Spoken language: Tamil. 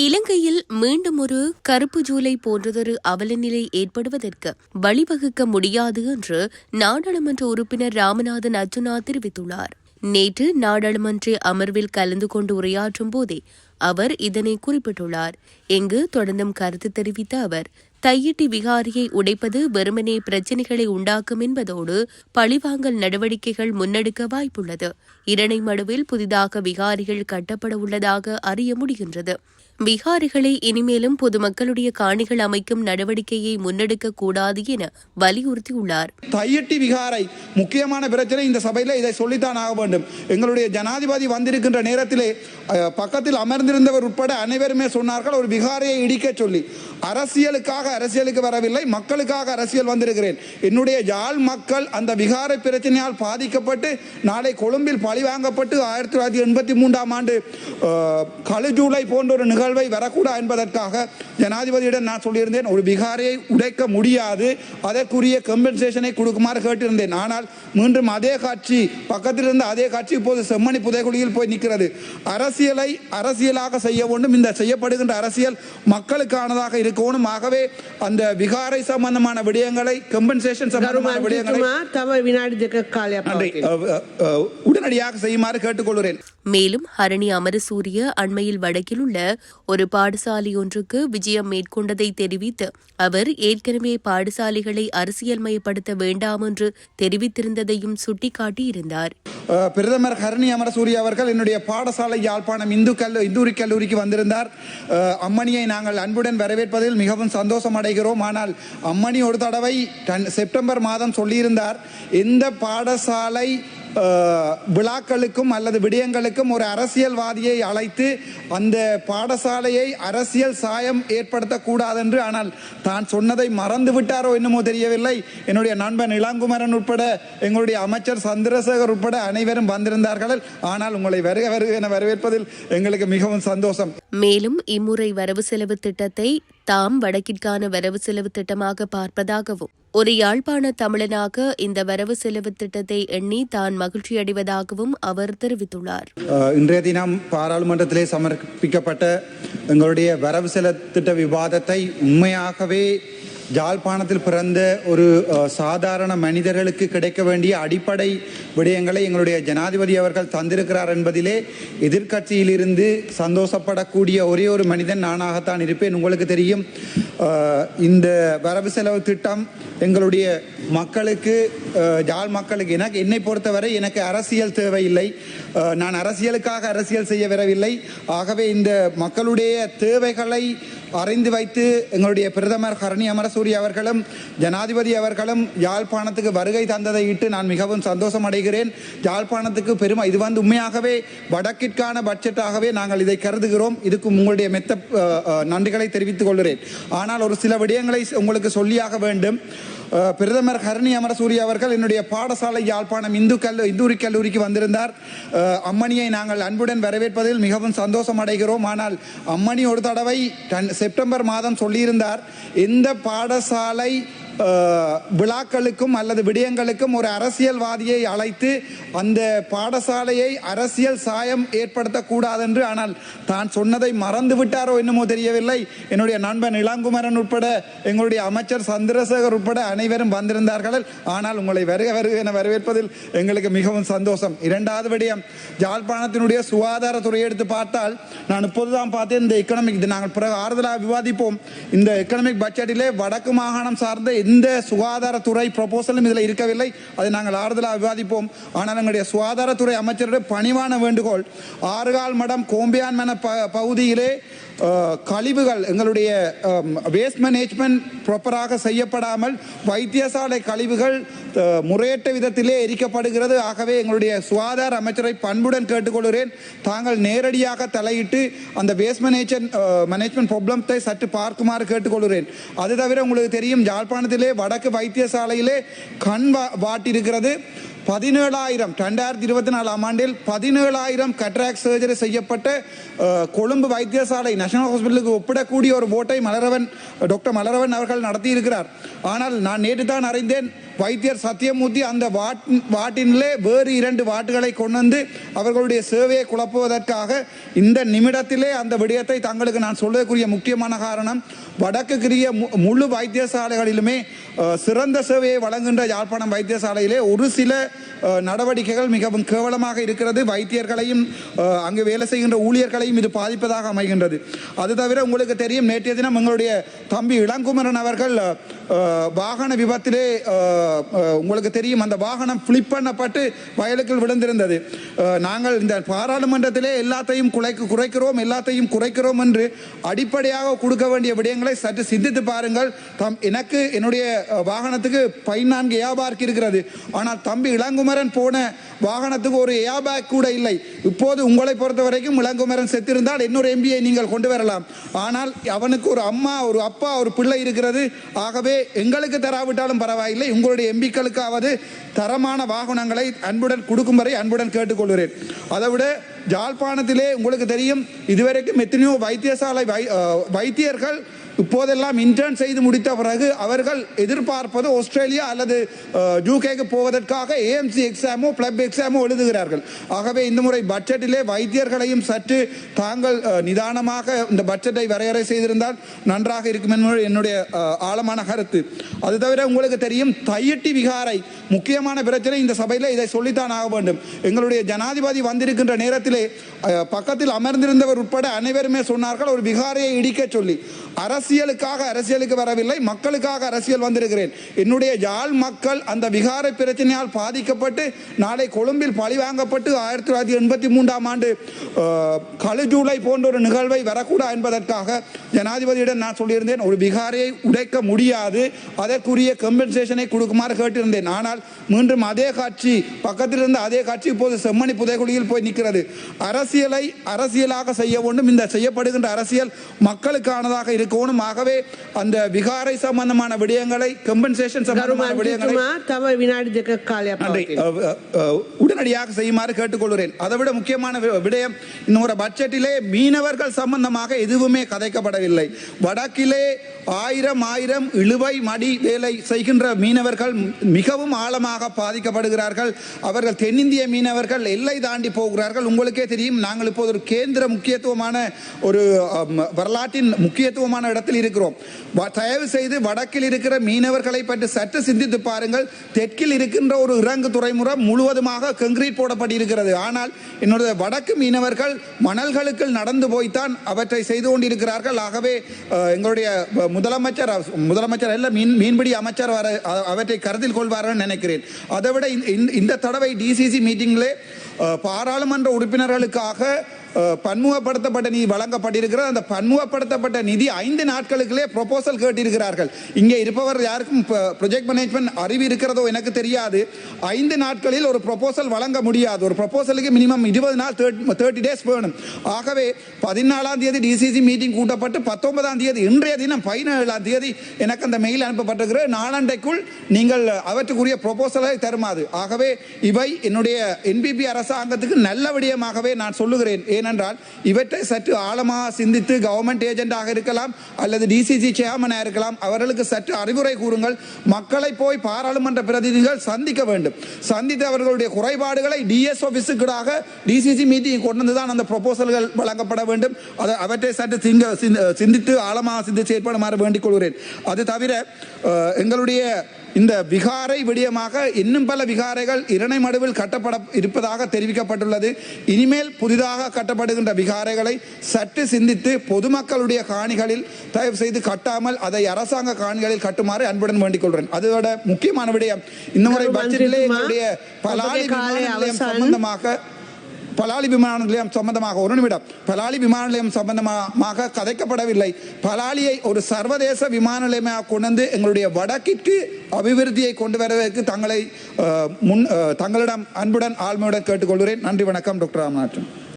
இலங்கையில் மீண்டும் ஒரு கருப்பு ஜூலை போன்றதொரு அவலநிலை ஏற்படுவதற்கு வழிவகுக்க முடியாது என்று நாடாளுமன்ற உறுப்பினர் ராமநாதன் அர்ஜுனா தெரிவித்துள்ளார். நேற்று நாடாளுமன்ற அமர்வில் கலந்து கொண்டு உரையாற்றும் போதே அவர் இதனை குறிப்பிட்டுள்ளார். இங்கு தொடர்ந்தும் கருத்து தெரிவித்த அவர் தையிட்டி விகாரியை உடைப்பது வெறுமனே பிரச்சினைகளை உண்டாக்கும் என்பதோடு பழிவாங்கல் நடவடிக்கைகள் முன்னெடுக்க வாய்ப்புள்ளது. இரணைமடுவில் புதிதாக விகாரிகள் கட்டப்பட உள்ளதாக அறிய முடிகின்றது. விகாரிகளை இனிமேலும் பொதுமக்களுடைய காணிகள் அமைக்கும் நடவடிக்கையை முன்னெடுக்க கூடாது என வலியுறுத்தியுள்ளார். தையட்டி விகாரை முக்கியமான பிரச்சனை இந்த சபையில் இதை சொல்லித்தான் ஆக வேண்டும். எங்களுடைய ஜனாதிபதி வந்திருக்கின்ற நேரத்திலே அஹ், பக்கத்தில் அமர்ந்திருந்தவர் உட்பட அனைவருமே சொன்னார்கள் ஒரு விகாரையை இடிக்க சொல்லி. அரசியலுக்காக அரசியலுக்கு வரவில்லை மக்களுக்காக அரசியல் வந்திருக்கிறேன். என்னுடைய யாழ் மக்கள் அந்த விகார பிரச்சனையால் பாதிக்கப்பட்டு நாளை கொழும்பில் பழிவாங்கப்பட்டு ஆயிரத்தி தொள்ளாயிரத்தி எண்பத்தி மூன்றாம் ஆண்டு கழுஜூலை போன்ற ஒரு நிகழ்வை வரக்கூடாது என்பதற்காக ஜனாதிபதியிடம் நான் சொல்லியிருந்தேன் ஒரு விகாரையை உடைக்க முடியாது அதற்குரிய கம்பன்சேஷனை கொடுக்குமாறு கேட்டிருந்தேன். ஆனால் மீண்டும் அதே காட்சி பக்கத்தில் இருந்த அதே காட்சி இப்போது செம்மணி புதைக்குழியில் போய் நிற்கிறது. அரசியலை அரசியலாக செய்ய வேண்டும் இந்த செய்யப்படுகின்ற அரசியல் மக்களுக்கானதாக இருக்கணுமாகவே அந்த விகாரை சம்பந்தமான விடயங்களை கம்பன்சேஷன் சம்பந்தமான விடயங்களை உடனடியாக செய்யுமாறு கேட்டுக்கொள்கிறேன். மேலும் ஹரணி அமரசூரிய அண்மையில் வடக்கில் உள்ள ஒரு பாடசாலை ஒன்றுக்கு விஜயம் மேற்கொண்டதை தெரிவித்து அவர் ஏற்கனவே பாடசாலைகளை அரசியல்மயப்படுத்த வேண்டாம் என்று தெரிவித்திருந்ததையும் சுட்டிக்காட்டியிருந்தார். பிரதமர் ஹரணி அமரசூரி அவர்கள் என்னுடைய பாடசாலை யாழ்ப்பாணம் இந்து கல்லூரி இந்தூரி கல்லூரிக்கு வந்திருந்தார். அம்மணியை நாங்கள் அன்புடன் வரவேற்பது வரவேற்பதில் மிகவும் சந்தோஷம் அடைகிறோம் ஆனால் அம்மணி ஒரு தடவை டன்- செப்டம்பர் மாதம் சொல்லியிருந்தார் எந்த பாடசாலை விழாக்களுக்கும் அல்லது விடயங்களுக்கும் ஒரு அரசியல்வாதியை அழைத்து அந்த பாடசாலையை அரசியல் சாயம் ஏற்படுத்தக்கூடாது என்று ஆனால் தான் சொன்னதை மறந்து விட்டாரோ என்னமோ தெரியவில்லை. என்னுடைய நண்பன் இளங்குமரன் உட்பட எங்களுடைய அமைச்சர் சந்திரசேகர் உட்பட அனைவரும் வந்திருந்தார்கள். ஆனால் உங்களை வருக வருக என வரவேற்பதில் எங்களுக்கு மிகவும் சந்தோஷம். மேலும் இம்முறை வரவு செலவு திட்டத்தை தாம் வடக்கிற்கான வரவு செலவு திட்டமாக பார்ப்பதாகவும் ஒரு யாழ்ப்பாண தமிழனாக இந்த வரவு செலவு திட்டத்தை எண்ணி தான் மகிழ்ச்சியடைவதாகவும் அவர் தெரிவித்துள்ளார். இன்றைய தினம் பாராளுமன்றத்திலே சமர்ப்பிக்கப்பட்ட எங்களுடைய வரவு செலவு திட்ட விவாதத்தை உண்மையாகவே ஜாழ்ப்பாணத்தில் பிறந்த ஒரு சாதாரண மனிதர்களுக்கு கிடைக்க வேண்டிய அடிப்படை விடயங்களை எங்களுடைய ஜனாதிபதி அவர்கள் தந்திருக்கிறார் என்பதிலே எதிர்கட்சியிலிருந்து சந்தோஷப்படக்கூடிய ஒரே ஒரு மனிதன் நானாகத்தான் இருப்பேன். உங்களுக்கு தெரியும் இந்த வரவு செலவு திட்டம் எங்களுடைய மக்களுக்கு ஜாழ் யாழ் மக்களுக்கு எனக்கு என்னை பொறுத்தவரை எனக்கு அரசியல் தேவையில்லை. நான் அரசியலுக்காக அரசியல் செய்ய வரவில்லை. ஆகவே இந்த மக்களுடைய தேவைகளை அறிந்து வைத்து எங்களுடைய பிரதமர் ஹரணி அமரசூரி அவர்களும் ஜனாதிபதி அவர்களும் யாழ்ப்பாணத்துக்கு வருகை தந்ததை இட்டு நான் மிகவும் சந்தோஷம் அடைகிறேன். யாழ்ப்பாணத்துக்கு பெருமை இது வந்து உண்மையாகவே வடக்கிற்கான பட்ஜெட்டாகவே நாங்கள் இதை கருதுகிறோம். இதுக்கு உங்களுடைய மெத்த நன்றிகளை தெரிவித்துக் கொள்கிறேன். ஆனால் ஒரு சில விடயங்களை உங்களுக்கு சொல்லியாக வேண்டும். பிரதமர் ஹரணி அமரசூரி அவர்கள் என்னுடைய பாடசாலை யாழ்ப்பாணம் இந்து கல்லு இந்தூரி கல்லூரிக்கு வந்திருந்தார். அம்மணியை நாங்கள் அன்புடன் வரவேற்பதில் மிகவும் சந்தோஷம் அடைகிறோம். ஆனால் அம்மணி ஒரு தடவை டன்- செப்டம்பர் மாதம் சொல்லியிருந்தார் எந்த பாடசாலை விழாக்களுக்கும் அல்லது விடயங்களுக்கும் ஒரு அரசியல்வாதியை அழைத்து அந்த பாடசாலையை அரசியல் சாயம் ஏற்படுத்தக்கூடாது என்று ஆனால் தான் சொன்னதை மறந்து விட்டாரோ என்னமோ தெரியவில்லை. என்னுடைய நண்பன் இளங்குமரன் உட்பட எங்களுடைய அமைச்சர் சந்திரசேகர் உட்பட அனைவரும் வந்திருந்தார்கள். ஆனால் உங்களை வருக வருக என வரவேற்பதில் எங்களுக்கு மிகவும் சந்தோஷம். இரண்டாவது விடயம் யாழ்ப்பாணத்தினுடைய சுகாதாரத்துறை எடுத்து பார்த்தால் நான் இப்போதுதான் பார்த்தேன் இந்த எக்கனாமிக் நாங்கள் பிறகு ஆறுதலாக விவாதிப்போம். இந்த எக்கனாமிக் பட்ஜெட்டிலே வடக்கு மாகாணம் சார்ந்த எந்த சுகாதாரத்துறை ப்ரொபோசலும் இதில் இருக்கவில்லை. அதை நாங்கள் ஆறுதலாக விவாதிப்போம். ஆனால் எங்களுடைய சுகாதாரத்துறை அமைச்சருடைய பணிவான வேண்டுகோள். ஆறுகால் மடம் கோம்பியான் மன ப பகுதியிலே கழிவுகள் எங்களுடைய வேஸ்ட் மேனேஜ்மெண்ட் ப்ராப்பராக செய்யப்படாமல் வைத்தியசாலை கழிவுகள் முறையற்ற விதத்திலே எரிக்கப்படுகிறது. ஆகவே எங்களுடைய சுகாதார அமைச்சரை பண்புடன் கேட்டுக்கொள்கிறேன். தாங்கள் நேரடியாக தலையிட்டு அந்த வேஸ்ட் மேனேஜன் மேனேஜ்மெண்ட் ப்ராப்ளத்தை சற்று பார்க்குமாறு கேட்டுக்கொள்கிறேன். அது தவிர உங்களுக்கு தெரியும் யாழ்ப்பாணத்திலே வடக்கு வைத்தியசாலையிலே கண் வா- வாட்டிருக்கிறது. பதினேழாயிரம் ரெண்டாயிரத்தி இருபத்தி நாலாம் ஆண்டில் பதினேழாயிரம் கட்ராக் சர்ஜரி செய்யப்பட்ட கொழும்பு வைத்தியசாலை நேஷனல் ஹாஸ்பிட்டலுக்கு ஒப்பிடக்கூடிய ஒரு ஓட்டை மலரவன் டாக்டர் மலரவன் அவர்கள் நடத்தியிருக்கிறார். ஆனால் நான் நேற்று தான் அறிந்தேன் வைத்தியர் சத்தியமூர்த்தி அந்த வாட் வாட்டினிலே வேறு இரண்டு வாட்டுகளை கொண்டு வந்து அவர்களுடைய சேவையை குழப்புவதற்காக இந்த நிமிடத்திலே அந்த விடயத்தை தங்களுக்கு நான் சொல்வதற்குரிய முக்கியமான காரணம் வடக்குக்குரிய மு- முழு வைத்தியசாலைகளிலுமே சிறந்த சேவையை வழங்குகின்ற யாழ்ப்பாணம் வைத்தியசாலையிலே ஒரு சில நடவடிக்கைகள் மிகவும் கேவலமாக இருக்கிறது. வைத்தியர்களையும் அங்கு வேலை செய்கின்ற ஊழியர்களையும் இது பாதிப்பதாக அமைகின்றது. அது தவிர உங்களுக்கு தெரியும் நேற்றைய தினம் எங்களுடைய தம்பி இளங்குமரன் அவர்கள் வாகன விபத்திலே உங்களுக்கு தெரியும் அந்த வாகனம் ஃபிளிப் பண்ணப்பட்டு வயலுக்குள் விழுந்திருந்தது. நாங்கள் இந்த பாராளுமன்றத்திலே எல்லாத்தையும் குலைக்கு குறைக்கிறோம் எல்லாத்தையும் குறைக்கிறோம் என்று அடிப்படையாக கொடுக்க வேண்டிய விடயங்களை சற்று சிந்தித்து பாருங்கள். தம் எனக்கு என்னுடைய வாகனத்துக்கு பதினான்கு ஏபார்க் இருக்கிறது. ஆனால் தம்பி இளங்குமரன் போன வாகனத்துக்கு ஒரு ஏபேக் கூட இல்லை. இப்போது உங்களை பொறுத்த வரைக்கும் இளங்குமரன் செத்திருந்தால் இன்னொரு எம்பியை நீங்கள் கொண்டு வரலாம். ஆனால் அவனுக்கு ஒரு அம்மா ஒரு அப்பா ஒரு பிள்ளை இருக்கிறது. ஆகவே எங்களுக்கு தராவிட்டாலும் பரவாயில்லை. உங்களுடைய எம்பிக்களுக்காவது தரமான வாகனங்களை அன்புடன் கொடுக்கும் வரை அன்புடன் கேட்டுக்கொள்கிறேன். அதை விட ஜாழ்ப்பாணத்திலே உங்களுக்கு தெரியும் இதுவரைக்கும் எத்தனையோ வைத்தியசாலை வை வைத்தியர்கள் இப்போதெல்லாம் இன்டர்ன் செய்து முடித்த பிறகு அவர்கள் எதிர்பார்ப்பது ஆஸ்திரேலியா அல்லது யூகேக்கு போவதற்காக ஏஎம்சி எக்ஸாமோ பிளப் எக்ஸாமோ எழுதுகிறார்கள். ஆகவே இந்த முறை பட்ஜெட்டிலே வைத்தியர்களையும் சற்று தாங்கள் நிதானமாக இந்த பட்ஜெட்டை வரையறை செய்திருந்தால் நன்றாக இருக்கும் என்பது என்னுடைய ஆழமான கருத்து. அது தவிர உங்களுக்கு தெரியும் தையிட்டி விகாரை முக்கியமான பிரச்சனை இந்த சபையில் இதை சொல்லித்தான் ஆக வேண்டும். எங்களுடைய ஜனாதிபதி வந்திருக்கின்ற நேரத்திலே பக்கத்தில் அமர்ந்திருந்தவர் உட்பட அனைவருமே சொன்னார்கள் ஒரு விகாரையை இடிக்க சொல்லி. அரசியலுக்காக அரசியலுக்கு வரவில்லை மக்களுக்காக அரசியல் வந்திருக்கிறேன். என்னுடைய யாழ் மக்கள் அந்த விகார பிரச்சனையால் பாதிக்கப்பட்டு நாளை கொழும்பில் பழிவாங்கப்பட்டு ஆயிரத்தி தொள்ளாயிரத்தி எண்பத்தி மூன்றாம் ஆண்டு கழு ஜூலை போன்ற ஒரு நிகழ்வை வரக்கூடாது என்பதற்காக ஜனாதிபதியிடம் நான் சொல்லியிருந்தேன் ஒரு விகாரையை உடைக்க முடியாது அதற்குரிய கம்பன்சேஷனை கொடுக்குமாறு கேட்டிருந்தேன். ஆனால் மீண்டும் அதே காட்சி பக்கத்தில் இருந்த அதே காட்சி இப்போது செம்மணி புதைகுழியில் போய் நிற்கிறது. அரசியலை அரசியலாக செய்ய வேண்டும் இந்த செய்யப்படுகின்ற அரசியல் மக்களுக்கானதாக இருக்க கவனிக்கணுமாகவே அந்த விகாரை சம்பந்தமான விடயங்களை கம்பன்சேஷன் சம்பந்தமான விடயங்களை உடனடியாக செய்யுமாறு கேட்டுக்கொள்கிறேன். அதை விட முக்கியமான விடயம் இன்னொரு பட்ஜெட்டிலே மீனவர்கள் சம்பந்தமாக எதுவுமே கதைக்கப்படவில்லை. வடக்கிலே ஆயிரம் ஆயிரம் இழுவை மடி வேலை செய்கின்ற மீனவர்கள் மிகவும் ஆழமாக பாதிக்கப்படுகிறார்கள். அவர்கள் தென்னிந்திய மீனவர்கள் எல்லை தாண்டி போகிறார்கள். உங்களுக்கே தெரியும் நாங்கள் இப்போது ஒரு கேந்திர முக்கியத்துவமான ஒரு வரலாற்றின் முக்கியத்துவமான இடத்தில் இருக்கிறோம். வ- தயவு செய்து வடக்கில் இருக்கிற மீனவர்களை பற்றி சற்று சிந்தித்து பாருங்கள். தெற்கில் இருக்கின்ற ஒரு இறங்கு துறைமுகம் முழுவதுமாக கங்கிரீட் போடப்பட்டிருக்கிறது ஆனால் என்னுடைய வடக்கு மீனவர்கள் மணல்களுக்குள் நடந்து போய்த்தான் அவற்றை செய்து கொண்டிருக்கிறார்கள். ஆகவே எங்களுடைய முதலமைச்சர் முதலமைச்சர் அல்ல மீன் மீன்பிடி அமைச்சர் வர அவற்றை கருத்தில் கொள்வார்கள் நினைக்கிறேன். அதை விட இந்த- இந்த- இந்த தடவை டிசிசி மீட்டிங்கிலே பாராளுமன்ற உறுப்பினர்களுக்காக பன்முகப்படுத்தப்பட்ட நிதி வழங்கப்பட்டிருக்கிறது அந்த பன்முகப்படுத்தப்பட்ட நிதி ஐந்து நாட்களுக்குள்ளே ப்ரொபோசல் கேட்டிருக்கிறார்கள். இங்கே இருப்பவர் யாருக்கும் ப்ரொஜெக்ட் மேனேஜ்மெண்ட் அறிவு இருக்கிறதோ எனக்கு தெரியாது. ஐந்து நாட்களில் ஒரு ப்ரொபோசல் வழங்க முடியாது. ஒரு ப்ரொபோசலுக்கு மினிமம் இருபது நாள் தேர்ட்டி டேஸ் வேணும். ஆகவே பதினாலாம் தேதி டிசிசி மீட்டிங் கூட்டப்பட்டு பத்தொன்பதாம் தேதி இன்றைய தினம் பதினேழாம் தேதி எனக்கு அந்த மெயில் அனுப்பப்பட்டிருக்கிறது. நாளாண்டைக்குள் நீங்கள் அவற்றுக்குரிய ப்ரொபோசலை தருமாறு. ஆகவே இவை என்னுடைய என்பிபி அரசாங்கத்துக்கு நல்ல விடயமாகவே நான் சொல்லுகிறேன். ஏனென்றால் இவற்றை சற்று ஆழமாக சிந்தித்து கவர்மெண்ட் ஏஜென்டாக இருக்கலாம் அல்லது டிசிசி சேர்மனாக இருக்கலாம் அவர்களுக்கு சற்று அறிவுரை கூறுங்கள் மக்களை போய் பாராளுமன்ற பிரதிநிதிகள் சந்திக்க வேண்டும். சந்தித்து அவர்களுடைய குறைபாடுகளை டிஎஸ் ஆஃபீஸுக்காக டிசிசி மீட்டிங் கொண்டு வந்து தான் அந்த ப்ரொபோசல்கள் வழங்கப்பட வேண்டும். அதை அவற்றை சற்று சிங்க சிந்தித்து ஆழமாக சிந்தித்து செயற்படுமாறு வேண்டிக் கொள்கிறேன். அது தவிர எங்களுடைய இந்த விகாரை விடயமாக இன்னும் பல விகாரைகள் இரணை மடுவில் கட்டப்பட இருப்பதாக தெரிவிக்கப்பட்டுள்ளது. இனிமேல் புதிதாக கட்டப்படுகின்ற விகாரைகளை சற்று சிந்தித்து பொதுமக்களுடைய காணிகளில் தயவு செய்து கட்டாமல் அதை அரசாங்க காணிகளில் கட்டுமாறு அன்புடன் வேண்டிக் கொள்கிறேன் அதோட முக்கியமான விடயம் இந்த முறை பட்ஜெட்டிலே எங்களுடைய பலாளி சம்பந்தமாக பலாலி விமான நிலையம் சம்பந்தமாக ஒரு நிமிடம். பலாலி விமான நிலையம் சம்பந்தமாக கதைக்கப்படவில்லை. பலாலியை ஒரு சர்வதேச விமான நிலையமாக கொண்டு வந்து எங்களுடைய வடக்கிற்கு அபிவிருத்தியை கொண்டு வருவதற்கு தங்களை முன் தங்களிடம் அன்புடன் ஆழ்மையுடன் கேட்டுக்கொள்கிறேன். நன்றி வணக்கம் டாக்டர் ராமநாதன்.